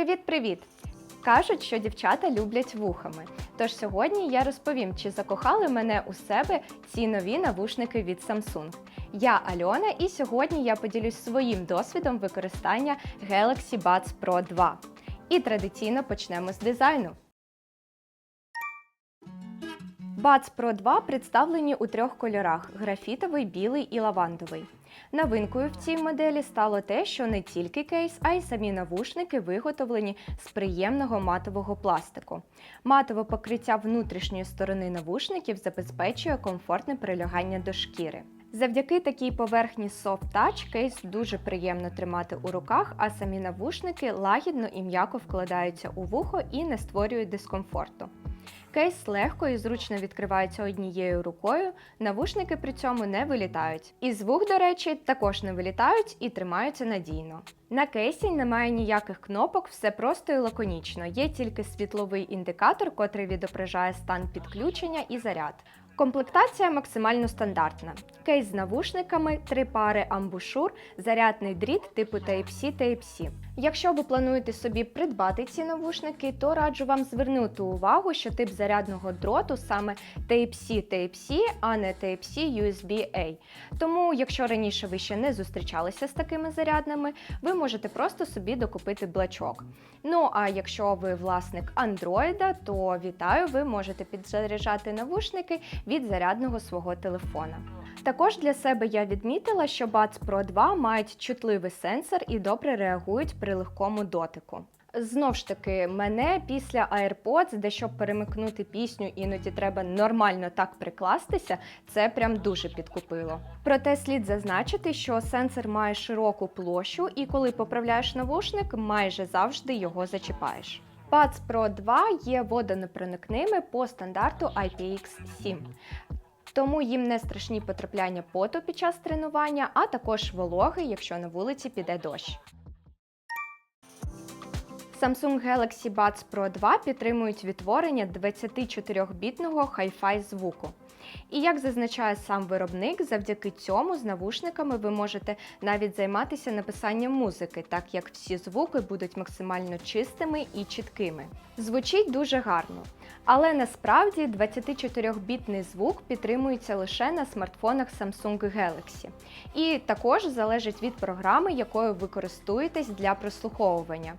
Привіт-привіт! Кажуть, що дівчата люблять вухами. Тож сьогодні я розповім, чи закохали мене у себе ці нові навушники від Samsung. Я Альона, і сьогодні я поділюсь своїм досвідом використання Galaxy Buds Pro 2. І традиційно почнемо з дизайну. Buds Pro 2 представлені у трьох кольорах: графітовий, білий і лавандовий. Новинкою в цій моделі стало те, що не тільки кейс, а й самі навушники виготовлені з приємного матового пластику. Матове покриття внутрішньої сторони навушників забезпечує комфортне прилягання до шкіри. Завдяки такій поверхні Soft Touch кейс дуже приємно тримати у руках, а самі навушники лагідно і м'яко вкладаються у вухо і не створюють дискомфорту. Кейс легко і зручно відкривається однією рукою, навушники при цьому не вилітають. І звук, до речі, також не вилітають і тримаються надійно. На кейсі немає ніяких кнопок, все просто і лаконічно. Є тільки світловий індикатор, котрий відображає стан підключення і заряд. Комплектація максимально стандартна. Кейс з навушниками, три пари амбушур, зарядний дріт типу Type-C Type-C. Якщо ви плануєте собі придбати ці навушники, то раджу вам звернути увагу, що тип зарядного дроту саме Type-C Type-C, а не Type-C USB-A. Тому, якщо раніше ви ще не зустрічалися з такими зарядними, ви можете просто собі докупити блачок. Ну а якщо ви власник Android, то вітаю, ви можете підзаряджати навушники від зарядного свого телефона. Також для себе я відмітила, що Buds Pro 2 мають чутливий сенсор і добре реагують при легкому дотику. Знов ж таки, мене після AirPods, де щоб перемикнути пісню, іноді треба нормально так прикластися, це прям дуже підкупило. Проте слід зазначити, що сенсор має широку площу, і коли поправляєш навушник, майже завжди його зачіпаєш. Buds Pro 2 є водонепроникними по стандарту IPX7. Тому їм не страшні потрапляння поту під час тренування, а також вологи, якщо на вулиці піде дощ. Samsung Galaxy Buds Pro 2 підтримують відтворення 24-бітного Hi-Fi звуку. І як зазначає сам виробник, завдяки цьому з навушниками ви можете навіть займатися написанням музики, так як всі звуки будуть максимально чистими і чіткими. Звучить дуже гарно. Але насправді 24-бітний звук підтримується лише на смартфонах Samsung Galaxy. І також залежить від програми, якою ви користуєтесь для прослуховування.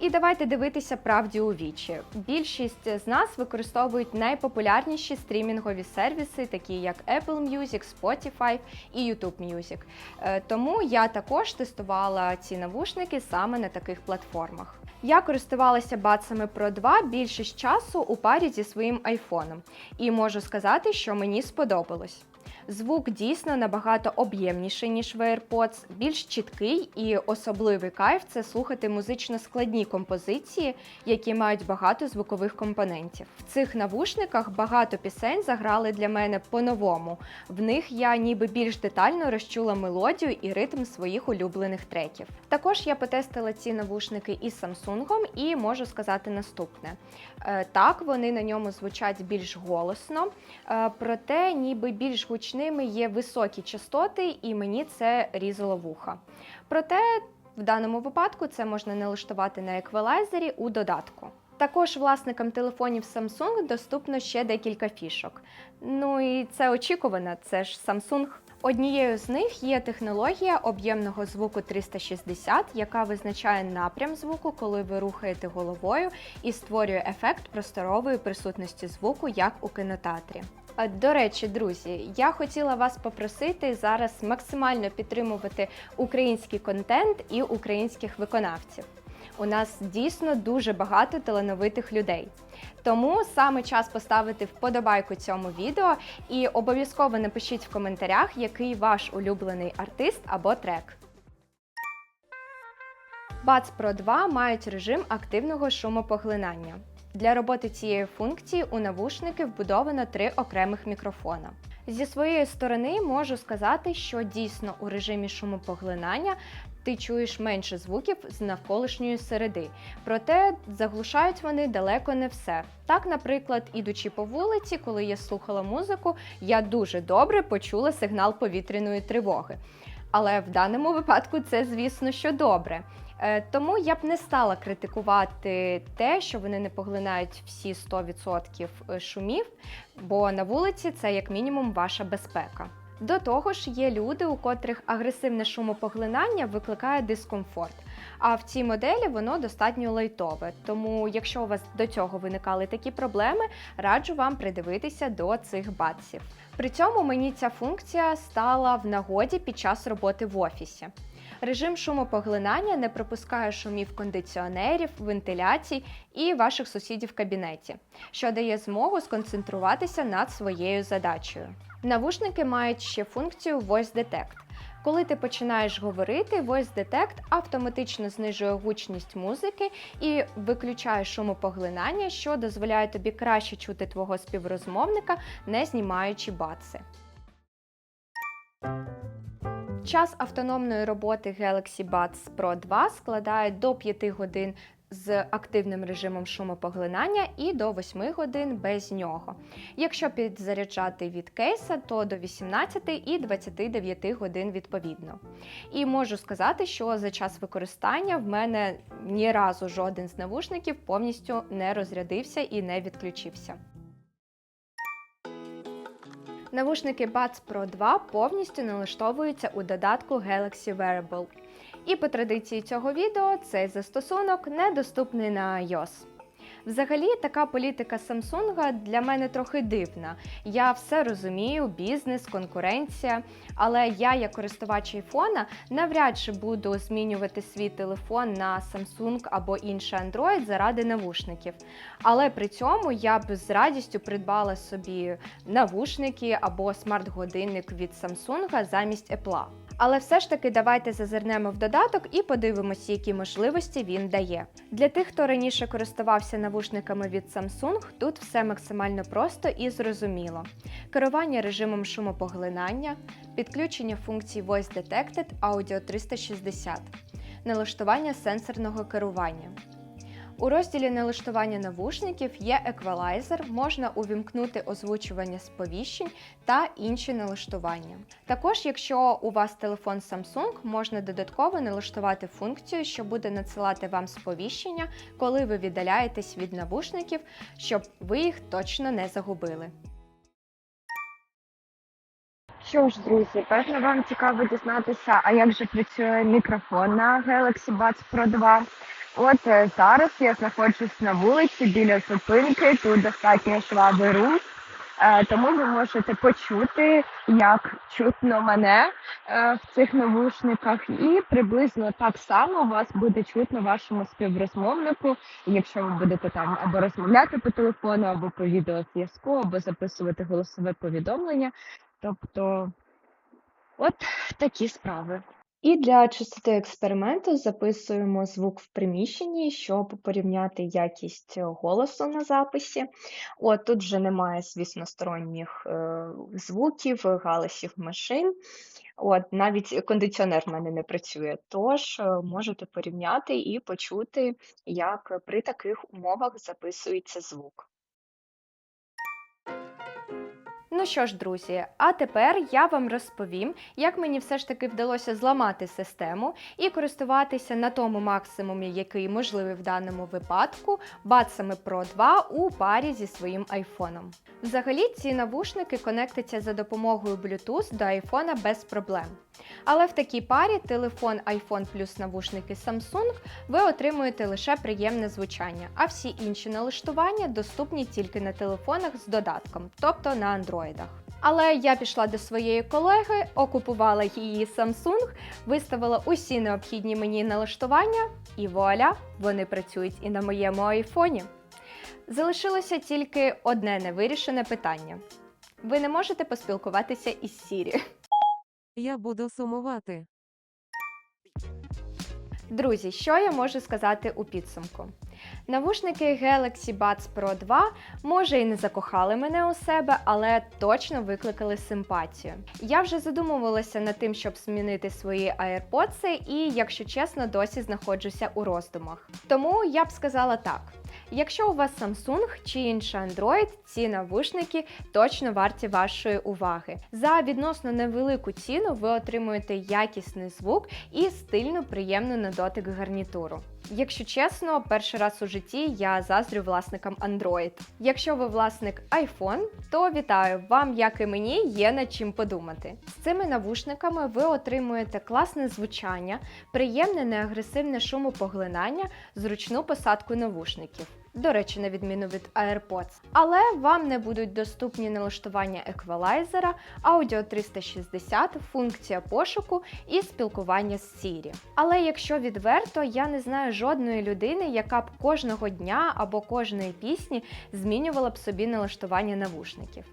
І давайте дивитися правді у вічі. Більшість з нас використовують найпопулярніші стрімінгові сервіси, такі як Apple Music, Spotify і YouTube Music. Е, Тому я також тестувала ці навушники саме на таких платформах. Я користувалася бацами Pro 2 більшість часу у парі зі своїм айфоном, і можу сказати, що мені сподобалось. Звук дійсно набагато об'ємніший, ніж в AirPods, більш чіткий і особливий кайф це слухати музично складні композиції, які мають багато звукових компонентів. В цих навушниках багато пісень заграли для мене по-новому. В них я ніби більш детально розчула мелодію і ритм своїх улюблених треків. Також я потестила ці навушники із Samsung і можу сказати наступне: Е, так, вони на ньому звучать більш голосно, е, проте ніби більш гучними є високі частоти, і мені це різало вуха. Проте в даному випадку це можна налаштувати на еквалайзері у додатку. Також власникам телефонів Samsung доступно ще декілька фішок. Ну і це очікувано, це ж Samsung. Однією з них є технологія об'ємного звуку 360, яка визначає напрям звуку, коли ви рухаєте головою, і створює ефект просторової присутності звуку, як у кінотеатрі. До речі, друзі, я хотіла вас попросити зараз максимально підтримувати український контент і українських виконавців. У нас дійсно дуже багато талановитих людей. Тому саме час поставити вподобайку цьому відео і обов'язково напишіть в коментарях, який ваш улюблений артист або трек. Buds Pro 2 мають режим активного шумопоглинання. Для роботи цієї функції у навушники вбудовано три окремих мікрофона. Зі своєї сторони можу сказати, що дійсно у режимі шумопоглинання ти чуєш менше звуків з навколишньої середи, проте заглушають вони далеко не все. Так, наприклад, ідучи по вулиці, коли я слухала музику, я дуже добре почула сигнал повітряної тривоги. Але в даному випадку це, звісно, що добре. Е, Тому я б не стала критикувати те, що вони не поглинають всі 100% шумів, бо на вулиці це як мінімум ваша безпека. До того ж, є люди, у котрих агресивне шумопоглинання викликає дискомфорт. А в цій моделі воно достатньо лайтове. Тому, якщо у вас до цього виникали такі проблеми, раджу вам придивитися до цих баців. При цьому мені ця функція стала в нагоді під час роботи в офісі. Режим шумопоглинання не пропускає шумів кондиціонерів, вентиляцій і ваших сусідів в кабінеті, що дає змогу сконцентруватися над своєю задачею. Навушники мають ще функцію Voice Detect. Коли ти починаєш говорити, Voice Detect автоматично знижує гучність музики і виключає шумопоглинання, що дозволяє тобі краще чути твого співрозмовника, не знімаючи баци. Час автономної роботи Galaxy Buds Pro 2 складає до 5 годин з активним режимом шумопоглинання і до 8 годин без нього. Якщо підзаряджати від кейса, то до 18 і 29 годин відповідно. І можу сказати, що за час використання в мене ні разу жоден з навушників повністю не розрядився і не відключився. Навушники Buds Pro 2 повністю налаштовуються у додатку Galaxy Wearable. І по традиції цього відео цей застосунок недоступний на iOS. Взагалі, така політика Samsung для мене трохи дивна. Я все розумію, бізнес, конкуренція. Але я, як користувач айфона, навряд чи буду змінювати свій телефон на Samsung або інший Android заради навушників. Але при цьому я б з радістю придбала собі навушники або смарт-годинник від Samsung замість Apple. Але все ж таки давайте зазирнемо в додаток і подивимося, які можливості він дає. Для тих, хто раніше користувався навушниками від Samsung, тут все максимально просто і зрозуміло. Керування режимом шумопоглинання, підключення функцій Voice Detected Audio 360, налаштування сенсорного керування. У розділі налаштування навушників є еквалайзер, можна увімкнути озвучування сповіщень та інші налаштування. Також, якщо у вас телефон Samsung, можна додатково налаштувати функцію, що буде надсилати вам сповіщення, коли ви віддаляєтесь від навушників, щоб ви їх точно не загубили. Що ж, друзі, певно, вам цікаво дізнатися, а як же працює мікрофон на Galaxy Buds Pro 2. От е, зараз я знаходжусь на вулиці біля зупинки, тут достатньо швабий рух, е, тому ви можете почути, як чутно мене е, в цих навушниках, і приблизно так само вас буде чутно вашому співрозмовнику, якщо ви будете там або розмовляти по телефону, або по відеозв'язку, або записувати голосове повідомлення. Тобто, от такі справи. І для чистоти експерименту записуємо звук в приміщенні, щоб порівняти якість голосу на записі. От тут вже немає, звісно, сторонніх е, звуків, галасів машин. От навіть кондиціонер в мене не працює. Тож е, можете порівняти і почути, як при таких умовах записується звук. Ну що ж, друзі, а тепер я вам розповім, як мені все ж таки вдалося зламати систему і користуватися на тому максимумі, який можливий в даному випадку, бацами Pro 2 у парі зі своїм айфоном. Взагалі, ці навушники конектяться за допомогою Bluetooth до айфона без проблем. Але в такій парі телефон iPhone плюс навушники Samsung ви отримуєте лише приємне звучання, а всі інші налаштування доступні тільки на телефонах з додатком, тобто на андроїдах. Але я пішла до своєї колеги, окупувала її Samsung, виставила усі необхідні мені налаштування, і вуаля, вони працюють і на моєму айфоні. Залишилося тільки одне невирішене питання. Ви не можете поспілкуватися із Сірі. Я буду сумувати. Друзі, що я можу сказати у підсумку? Навушники Galaxy Buds Pro 2 може і не закохали мене у себе, але точно викликали симпатію. Я вже задумувалася над тим, щоб змінити свої AirPods, і, якщо чесно, досі знаходжуся у роздумах. Тому я б сказала так: Якщо у вас Samsung чи інший Android, ці навушники точно варті вашої уваги. За відносно невелику ціну ви отримуєте якісний звук і стильну, приємну на дотик гарнітуру. Якщо чесно, перший раз у житті я заздрю власникам Android. Якщо ви власник iPhone, то вітаю вам, як і мені, є над чим подумати. З цими навушниками ви отримуєте класне звучання, приємне неагресивне шумопоглинання, зручну посадку навушників. До речі, на відміну від AirPods. Але вам не будуть доступні налаштування еквалайзера, аудіо 360, функція пошуку і спілкування з Siri. Але якщо відверто, я не знаю жодної людини, яка б кожного дня або кожної пісні змінювала б собі налаштування навушників.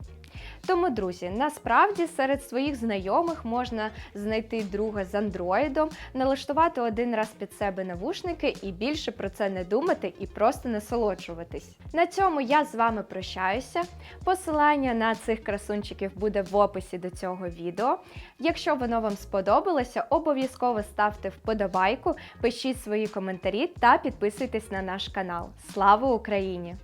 Тому, друзі, насправді серед своїх знайомих можна знайти друга з андроїдом, налаштувати один раз під себе навушники і більше про це не думати і просто насолоджуватись. На цьому я з вами прощаюся. Посилання на цих красунчиків буде в описі до цього відео. Якщо воно вам сподобалося, обов'язково ставте вподобайку, пишіть свої коментарі та підписуйтесь на наш канал. Слава Україні!